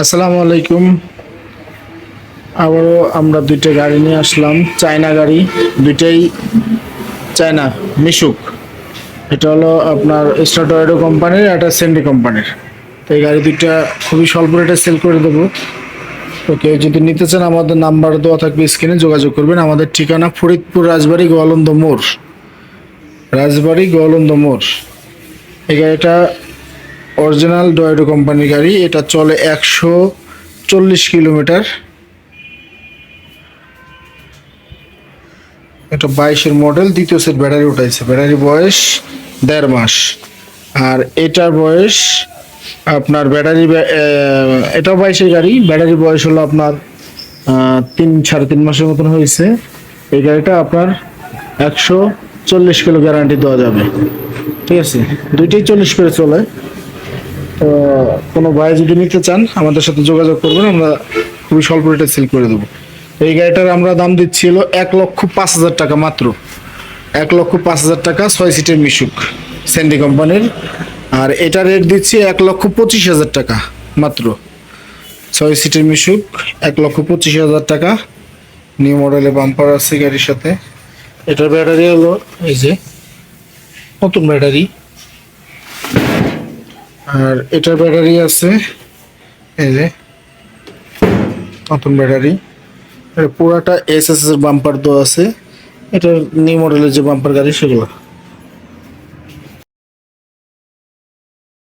আসসালামু আলাইকুম। আবারও আমরা দুইটা গাড়ি নিয়ে আসলাম। চায়না গাড়ি, দুইটাই চায়না, মিশুক। এটা হলো আপনার স্টার্টয়েডো কোম্পানির একটা সেন্ডি কোম্পানির। তো এই গাড়ি দুইটা খুবই স্বল্প রেটে সেল করে দেবো। তো কেউ যদি নিতে চান, আমাদের নাম্বার দেওয়া থাকবে স্ক্রিনে যোগাযোগ করবেন। আমাদের ঠিকানা ফরিদপুর, রাজবাড়ি, গোয়ালন্দ মোড়। রাজবাড়ি, গোয়ালন্দ মোড়। এই গাড়িটা অরিজিনাল ডয়েডো কোম্পানির গাড়ি। এটা চলে একশো চল্লিশ কিলোমিটার। এটা বাইশের মডেল, দ্বিতীয় সেট ব্যাটারি উঠাইছে। ব্যাটারি বয়স দেড় মাস। আর এটার বয়স আপনার ব্যাটারি ব্যা- এটাও বাইশের গাড়ি। ব্যাটারি বয়স হলো আপনার তিন, সাড়ে তিন মাসের মতন হয়েছে। এই গাড়িটা আপনার একশো চল্লিশ কিলো গ্যারান্টি দেওয়া যাবে। ঠিক আছে? দুইটাই চল্লিশ করে চলে। কোনো ভাই যদি নিতে চান, আমাদের সাথে যোগাযোগ করবেন, আমরা খুবই স্বল্প রেটে সেল করে দেবো। এই গাড়িটার আমরা দাম দিচ্ছি হলো এক লক্ষ পাঁচ হাজার টাকা মাত্র। এক লক্ষ পাঁচ হাজার টাকা ছয় সিটের মিশুক স্যান্ডি কোম্পানির আর এটা রেট দিচ্ছি এক লক্ষ পঁচিশ হাজার টাকা মাত্র। ছয় সিটের মিশুক এক লক্ষ পঁচিশ হাজার টাকা। নিউ মডেলে বাম্পার আছে গাড়ির সাথে। এটার ব্যাটারি হলো এই যে নতুন ব্যাটারি আর এটার ব্যাটারি আছে, এই যে নতুন ব্যাটারি। পুরাটা এস এস এর বাম্পার দেওয়া আছে। এটার নিউ মডেলের যে বাম্পার গাড়ি, সেগুলো।